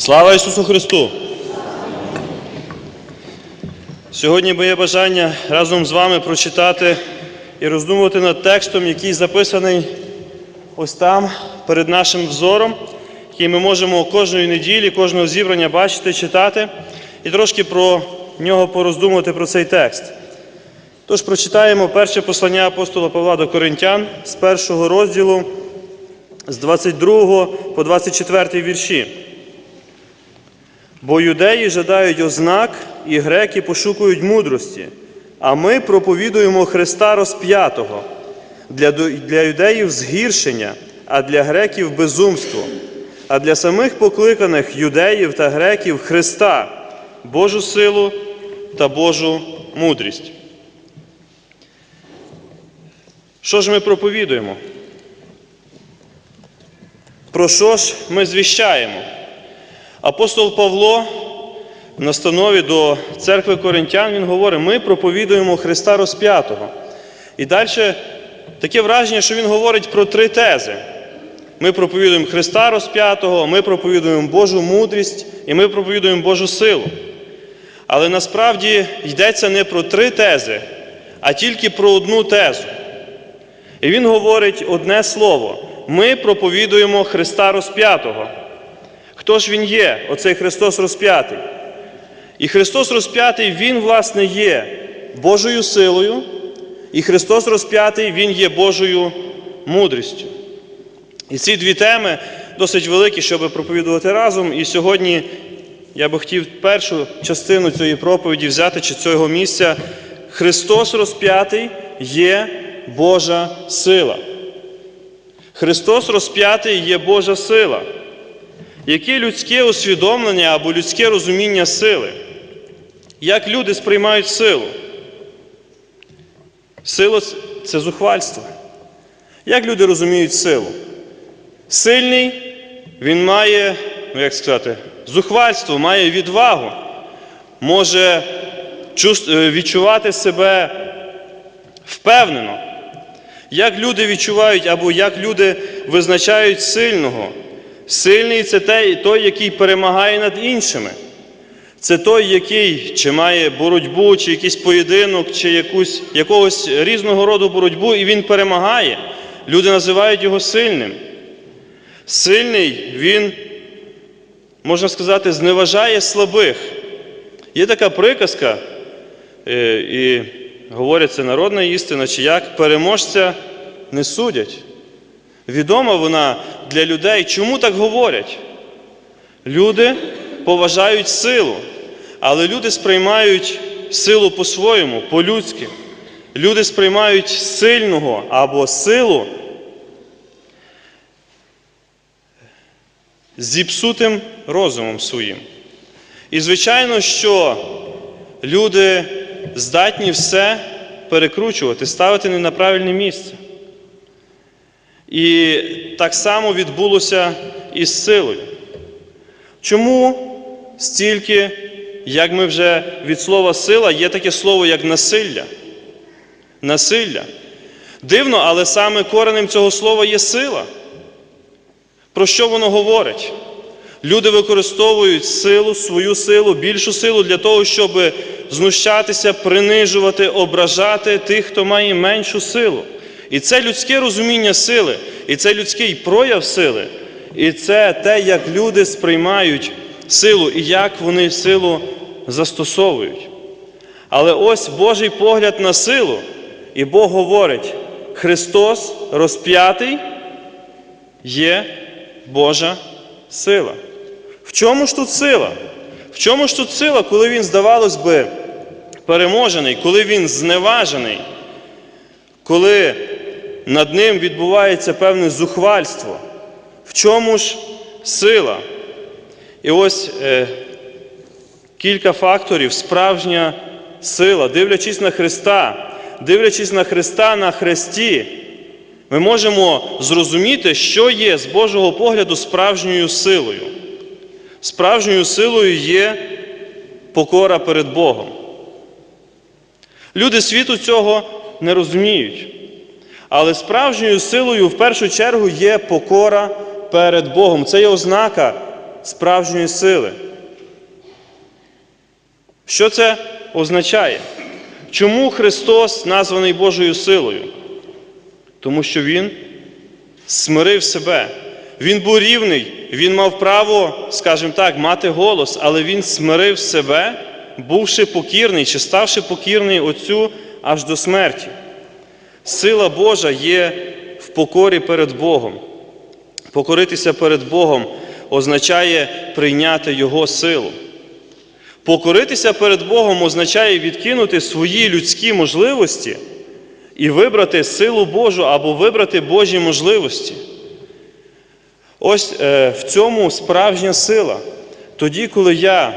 Слава Ісусу Христу! Сьогодні моє бажання разом з вами прочитати і роздумувати над текстом, який записаний ось там перед нашим взором, який ми можемо кожної неділі, кожного зібрання бачити, читати, і трошки про нього пороздумувати про цей текст. Тож прочитаємо перше послання апостола Павла до Коринтян з першого розділу, з 22 по 24 вірші. Бо юдеї жадають ознак, і греки пошукують мудрості, а ми проповідуємо Христа розп'ятого. Для, для юдеїв згіршення, а для греків безумство, а для самих покликаних юдеїв та греків Христа, Божу силу та Божу мудрість. Що ж ми проповідуємо? Про що ж ми звіщаємо? Апостол Павло в настанові до церкви Коринтян він говорить: ми проповідуємо Христа розп'ятого. І далі таке враження, що він говорить про три тези. Ми проповідуємо Христа розп'ятого, ми проповідуємо Божу мудрість і ми проповідуємо Божу силу. Але насправді йдеться не про три тези, а тільки про одну тезу. І він говорить одне слово: ми проповідуємо Христа розп'ятого. Хто ж він є, оцей Христос розп'ятий? І Христос розп'ятий, Він, власне, є Божою силою, і Христос розп'ятий, Він є Божою мудрістю. І ці дві теми досить великі, щоб проповідувати разом. І сьогодні я би хотів першу частину цієї проповіді взяти чи цього місця. Христос розп'ятий є Божа сила. Христос розп'ятий є Божа сила. Яке людське усвідомлення або людське розуміння сили? Як люди сприймають силу? Сила це зухвальство. Як люди розуміють силу? Сильний, він має, ну як сказати, зухвальство, має відвагу, може е, відчувати себе впевнено. Як люди відчувають або як люди визначають сильного? Сильний це той, який перемагає над іншими. Це той, який чи має боротьбу, чи якийсь поєдинок, чи якусь, якогось різного роду боротьбу, і він перемагає. Люди називають його сильним. Сильний він, можна сказати, зневажає слабих. Є така приказка, е, і говорять, це народна істина, чи як переможця не судять. Відома вона для людей. Чому так говорять? Люди поважають силу, але люди сприймають силу по-своєму, по-людськи. Люди сприймають сильного або силу зіпсутим розумом своїм. І звичайно, що люди здатні все перекручувати, ставити не на правильне місце. І так само відбулося і з силою. Чому стільки, як ми вже від слова сила, є таке слово, як насилля? Насилля. Дивно, але саме коренем цього слова є сила. Про що воно говорить? Люди використовують силу, свою силу, більшу силу для того, щоб знущатися, принижувати, ображати тих, хто має меншу силу. І це людське розуміння сили, і це людський прояв сили, і це те, як люди сприймають силу і як вони силу застосовують. Але ось Божий погляд на силу, і Бог говорить: Христос розп'ятий є Божа сила. В чому ж тут сила? В чому ж тут сила, коли він, здавалось би, переможений, коли він зневажений, коли над ним відбувається певне зухвальство? В чому ж сила? І ось е, кілька факторів, справжня сила, дивлячись на Христа, дивлячись на Христа на хресті, ми можемо зрозуміти, що є з Божого погляду справжньою силою. Справжньою силою є покора перед Богом. Люди світу цього не розуміють. Але справжньою силою в першу чергу є покора перед Богом. Це є ознака справжньої сили. Що це означає? Чому Христос названий Божою силою? Тому що Він смирив себе. Він був рівний, він мав право, скажімо так, мати голос, але він смирив себе, бувши покірний чи ставши покірний Отцю аж до смерті. Сила Божа є в покорі перед Богом. Покоритися перед Богом означає прийняти Його силу. Покоритися перед Богом означає відкинути свої людські можливості і вибрати силу Божу або вибрати Божі можливості. Ось е, в цьому справжня сила. Тоді, коли я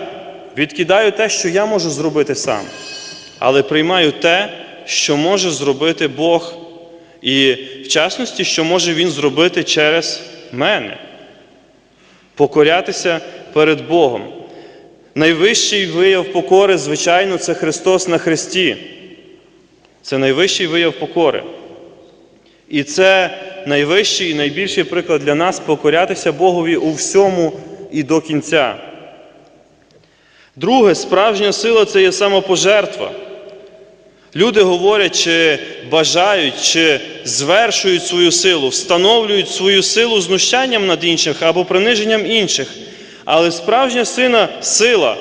відкидаю те, що я можу зробити сам, але приймаю те, що може зробити Бог, і в частності, що може Він зробити через мене. Покорятися перед Богом. Найвищий вияв покори, звичайно, це Христос на Христі. Це найвищий вияв покори. І це найвищий і найбільший приклад для нас покорятися Богові у всьому і до кінця. Друге, справжня сила це є самопожертва. Люди говорять, чи бажають, чи звершують свою силу, встановлюють свою силу знущанням над інших або приниженням інших. Але справжня сина, сила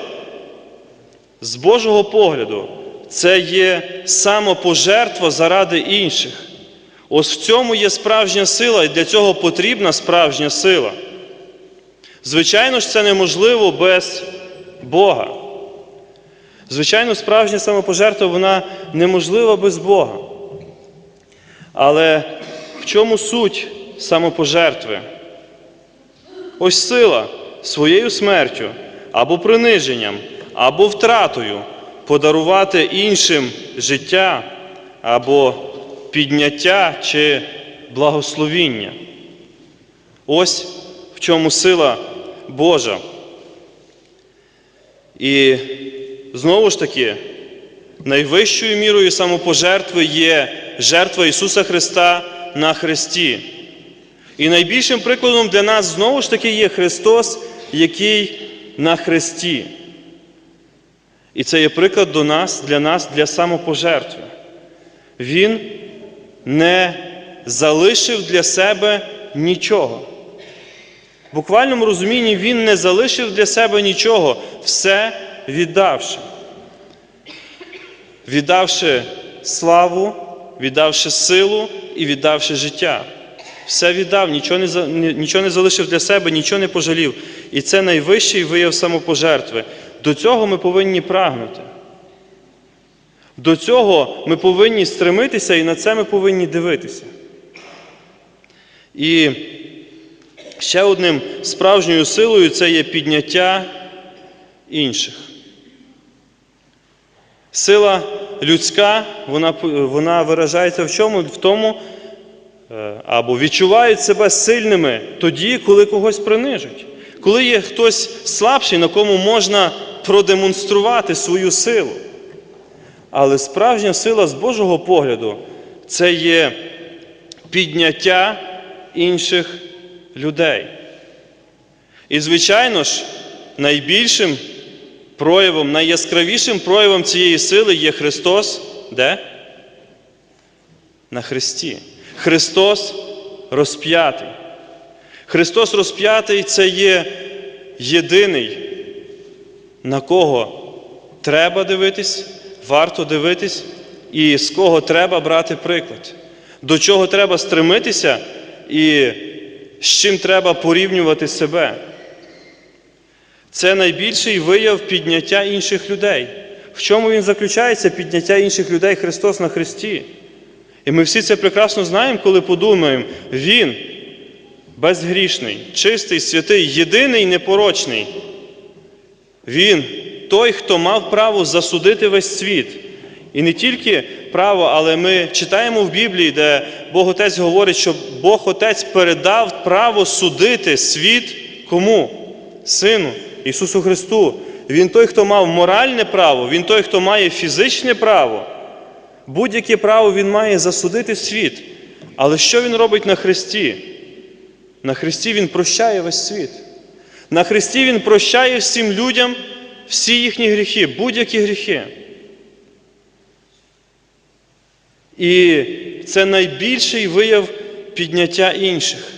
з Божого погляду це є самопожертва заради інших. Ось в цьому є справжня сила, і для цього потрібна справжня сила. Звичайно ж, це неможливо без Бога. Звичайно, справжня самопожертва вона неможлива без Бога. Але в чому суть самопожертви? Ось сила своєю смертю або приниженням, або втратою подарувати іншим життя або підняття чи благословіння. Ось в чому сила Божа. І знову ж таки, найвищою мірою самопожертви є жертва Ісуса Христа на Христі. І найбільшим прикладом для нас знову ж таки є Христос, який на Христі. І це є приклад до нас, для нас, для самопожертви. Він не залишив для себе нічого. В буквальному розумінні Він не залишив для себе нічого, все віддавши. Віддавши славу, віддавши силу і віддавши життя. Все віддав, нічого не, нічого не залишив для себе, нічого не пожалів. І це найвищий вияв самопожертви. До цього ми повинні прагнути. До цього ми повинні стремитися і на це ми повинні дивитися. І ще одним справжньою силою це є підняття інших. Сила людська, вона вона виражається в чому? В тому, або відчувають себе сильними тоді, коли когось принижать. Коли є хтось слабший, на кому можна продемонструвати свою силу. Але справжня сила з Божого погляду це є підняття інших людей. І, звичайно ж, найбільшим проявом, найяскравішим проявом цієї сили є Христос, де? На Христі. Христос розп'ятий. Христос розп'ятий це є єдиний, на кого треба дивитись, варто дивитись, і з кого треба брати приклад, до чого треба стремитися і з чим треба порівнювати себе. Це найбільший вияв підняття інших людей. В чому він заключається підняття інших людей Христос на Христі? І ми всі це прекрасно знаємо, коли подумаємо, Він безгрішний, чистий, святий, єдиний, непорочний. Він той, хто мав право засудити весь світ. І не тільки право, але ми читаємо в Біблії, де Бог Отець говорить, що Бог Отець передав право судити світ кому? Сину Ісусу Христу. Він той, хто мав моральне право, Він той, хто має фізичне право. Будь-яке право Він має засудити світ. Але що Він робить на Христі? На Христі Він прощає весь світ. На Христі Він прощає всім людям всі їхні гріхи, будь-які гріхи. І це найбільший вияв підняття інших.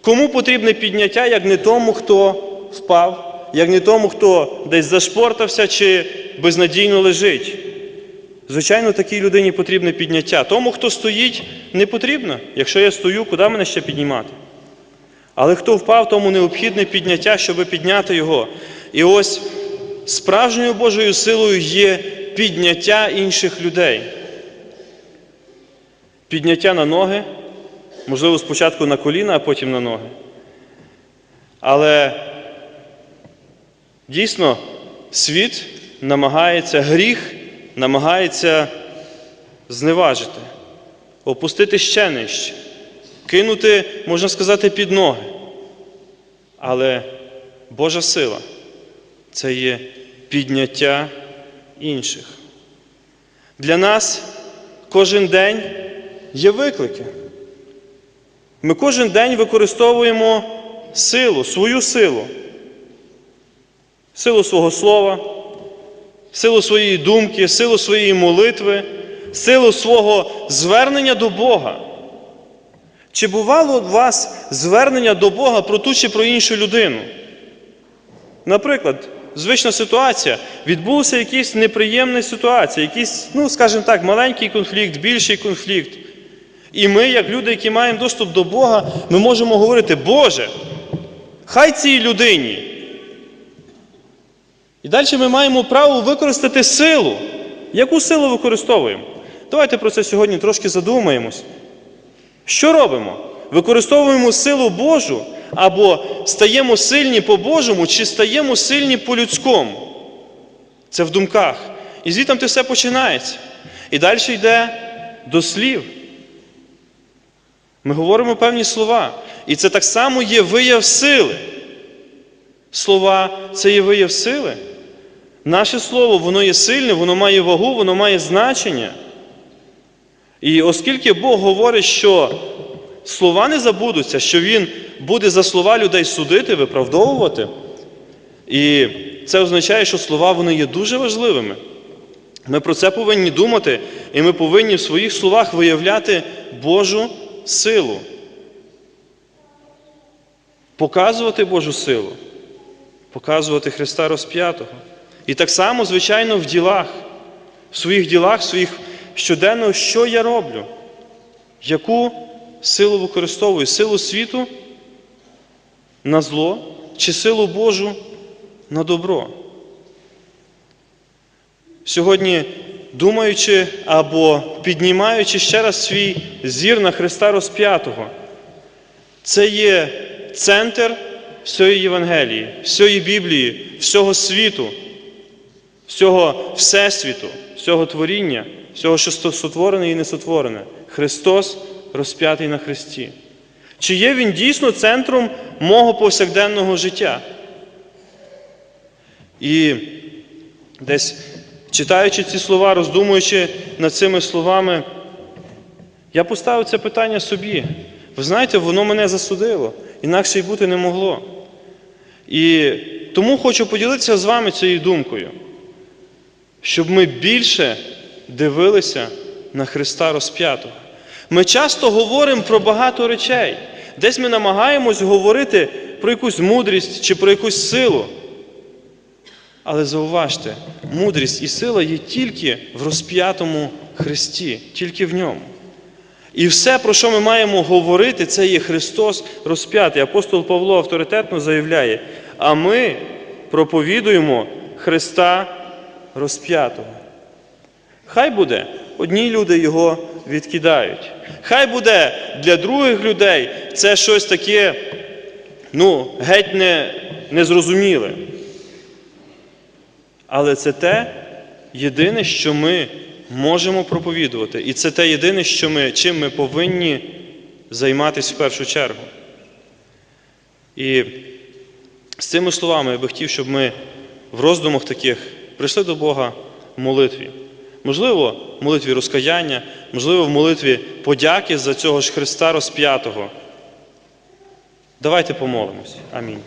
Кому потрібне підняття, як не тому, хто впав, як не тому, хто десь зашпортався чи безнадійно лежить. Звичайно, такій людині потрібне підняття. Тому, хто стоїть, не потрібно. Якщо я стою, куди мене ще піднімати? Але хто впав, тому необхідне підняття, щоб підняти його. І ось справжньою Божою силою є підняття інших людей. Підняття на ноги, можливо, спочатку на коліна, а потім на ноги. Але дійсно світ намагається, гріх намагається зневажити, опустити ще нижче, кинути, можна сказати, під ноги. Але Божа сила це є підняття інших. Для нас кожен день є виклики. Ми кожен день використовуємо силу, свою силу, силу свого слова, силу своєї думки, силу своєї молитви, силу свого звернення до Бога. Чи бувало у вас звернення до Бога про ту чи про іншу людину? Наприклад, звична ситуація, відбулася якась неприємна ситуація, якийсь, ну, скажімо так, маленький конфлікт, більший конфлікт. І ми, як люди, які маємо доступ до Бога, ми можемо говорити, Боже, хай цій людині. І далі ми маємо право використати силу. Яку силу використовуємо? Давайте про це сьогодні трошки задумаємось. Що робимо? Використовуємо силу Божу або стаємо сильні по-божому, чи стаємо сильні по-людському. Це в думках. І звідти те все починається. І далі йде до слів. Ми говоримо певні слова. І це так само є вияв сили. Слова це є вияв сили. Наше слово, воно є сильне, воно має вагу, воно має значення. І оскільки Бог говорить, що слова не забудуться, що Він буде за слова людей судити, виправдовувати, і це означає, що слова вони є дуже важливими. Ми про це повинні думати, і ми повинні в своїх словах виявляти Божу силу. Показувати Божу силу, показувати Христа розп'ятого. І так само, звичайно, в ділах, в своїх ділах, в своїх щоденно, що я роблю, яку силу використовую? Силу світу на зло чи силу Божу на добро? Сьогодні, думаючи або піднімаючи ще раз свій зір на Христа розп'ятого, це є центр всієї Євангелії, всієї Біблії, всього світу, всього Всесвіту, всього творіння, всього, що сотворене і несотворене. Христос розп'ятий на Христі. Чи є Він дійсно центром мого повсякденного життя? І десь читаючи ці слова, роздумуючи над цими словами, я поставив це питання собі. Ви знаєте, воно мене засудило, інакше й бути не могло. І тому хочу поділитися з вами цією думкою, щоб ми більше дивилися на Христа розп'ятого. Ми часто говоримо про багато речей. Десь ми намагаємось говорити про якусь мудрість чи про якусь силу. Але зауважте, мудрість і сила є тільки в розп'ятому Христі, тільки в ньому. І все, про що ми маємо говорити, це є Христос розп'ятий. Апостол Павло авторитетно заявляє, а ми проповідуємо Христа розп'ятого. Хай буде, одні люди його відкидають. Хай буде для других людей це щось таке, ну, геть не, незрозуміле. Але це те єдине, що ми можемо проповідувати. І це те єдине, що ми, чим ми повинні займатися в першу чергу. І з цими словами я би хотів, щоб ми в роздумах таких прийшли до Бога в молитві. Можливо, в молитві розкаяння, можливо, в молитві подяки за цього ж Христа розп'ятого. Давайте помолимось. Амінь.